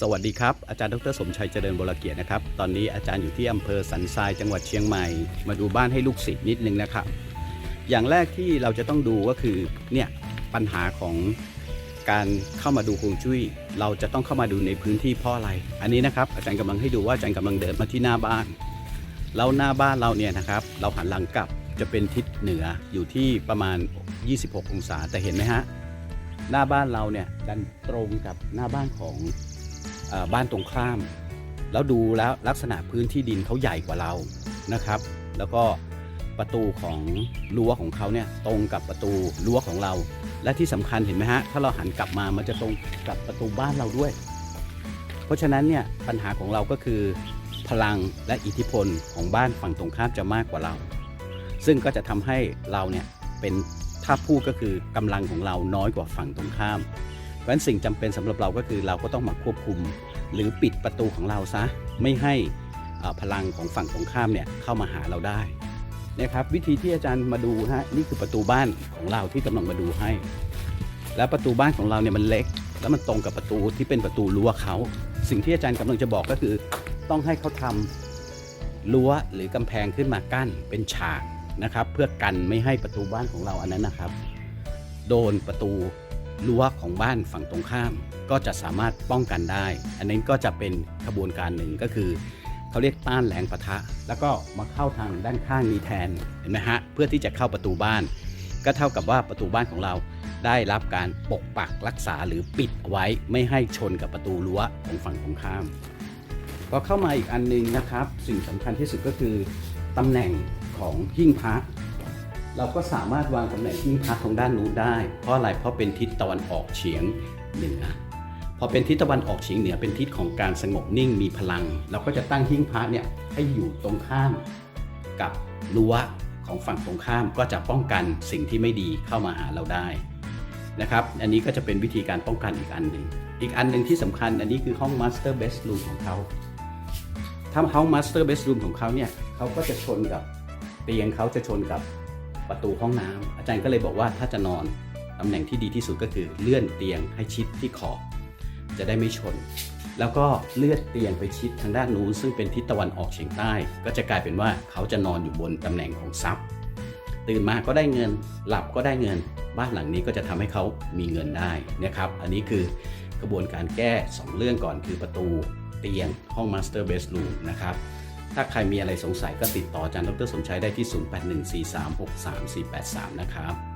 สวัสดีครับ อาจารย์ดรสมชัยเจริญบรเกียรตินะครับ ตอนนี้อาจารย์อยู่ที่อำเภอสันทรายจังหวัดเชียงใหม่ มาดูบ้านให้ลูกศิษย์นิดนึงนะครับ อย่างแรกที่เราจะต้องดูก็คือ เนี่ยปัญหาของการเข้ามาดูฮวงจุ้ย เราจะต้องเข้ามาดูในพื้นที่เพราะอะไร อันนี้นะครับอาจารย์กำลังให้ดูว่าอาจารย์กำลังเดินมาที่หน้าบ้าน แล้วหน้าบ้านเราเนี่ยนะครับ เราหันหลังกลับจะเป็นทิศเหนืออยู่ที่ประมาณ 26 องศา แต่เห็นไหมฮะ หน้าบ้านเราเนี่ยดันตรงกับหน้าบ้านของ บ้านตรงข้าม แล้วดูแล้วลักษณะพื้นที่ดินเขาใหญ่กว่าเรานะครับ แล้วก็ประตูของรั้วของเขาเนี่ยตรงกับประตูรั้วของเรา และที่สำคัญเห็นไหมฮะถ้าเราหันกลับมามันจะตรงกับประตูบ้านเราด้วย เพราะฉะนั้นเนี่ยปัญหาของเราก็คือพลังและอิทธิพลของบ้านฝั่งตรงข้ามจะมากกว่าเรา ซึ่งก็จะทำให้เราเนี่ยเป็นถ้าพูดก็คือกำลังของเราน้อยกว่าฝั่งตรงข้าม ราะฉะนั้นสิ่งจำเป็นสำหรับเราก็คือเราก็ต้องมาควบคุม หรือปิดประตูของเราซะไม่ให้พลังของฝั่งตรงข้ามเนี่ยเข้ามาหาเราได้นะครับวิธีที่อาจารย์มาดูฮะนี่คือประตูบ้านของเราที่กำลังมาดูให้ แล้วประตูบ้านของเราเนี่ยมันเล็ก แล้วมันตรงกับประตูที่เป็นประตูรั้วเขา สิ่งที่อาจารย์กำลังจะบอกก็คือ ต้องให้เขาทำรั้วหรือกำแพงขึ้นมากั้นเป็นฉากนะครับ เพื่อกันไม่ให้ประตูบ้านของเราอันนั้นนะครับ โดนประตู รั้วของบ้านฝั่งตรงข้าม ก็จะสามารถป้องกันได้ อันนี้ก็จะเป็นขบวนการหนึ่งก็คือเขาเรียกต้านแรงปะทะ แล้วก็มาเข้าทางด้านข้างนี้แทนเห็นไหมฮะเพื่อที่จะเข้าประตูบ้าน ก็เท่ากับว่าประตูบ้านของเราได้รับการปกปักรักษาหรือปิดไว้ไม่ให้ชนกับประตูรั้วของฝั่งตรงข้ามพอเข้ามาอีกอันหนึงนะครับ สิ่งสำคัญที่สุดก็คือตำแหน่งของหิ้งพระ เราก็สามารถวางตำแหน่งหิ้งพระตรงด้านนู้นได้ เพราะอะไรเพราะเป็นทิศตะวันออกเฉียงเหนือพอเป็นทิศตะวันออกเฉียงเหนือเป็นทิศของการสงบนิ่งมีพลัง เราก็จะตั้งหิ้งพระเนี่ยให้อยู่ตรงข้ามกับรั้วของฝั่งตรงข้ามก็จะป้องกันสิ่งที่ไม่ดีเข้ามาหาเราได้นะครับ อันนี้ก็จะเป็นวิธีการป้องกันอีกอันหนึ่ง อีกอันหนึ่งที่สำคัญอันนี้คือห้อง Master Bedroom ของเขาถ้าห้อง Master Bedroom ของเขาเนี่ยเขาก็จะชนกับเตียงเขาจะชนกับ ประตูห้องน้ำอาจารย์ก็เลยบอกว่าถ้าจะนอนตำแหน่งที่ดีที่สุดก็คือเลื่อนเตียงให้ชิดที่ขอบจะได้ไม่ชน แล้วก็เลื่อนเตียงไปชิดทางด้านนู้นซึ่งเป็นทิศตะวันออกเฉียงใต้ ก็จะกลายเป็นว่าเขาจะนอนอยู่บนตำแหน่งของทรัพย์ ตื่นมาก็ได้เงินหลับก็ได้เงิน บ้านหลังนี้ก็จะทำให้เขามีเงินได้นะครับอันนี้คือกระบวนการแก้ 2 เรื่องก่อนคือประตูเตียงห้อง Master Bedroom นะครับ ถ้าใครมีอะไรสงสัยก็ติดต่ออาจารย์ดรสมชัยได้ที่ 0814363483 นะครับ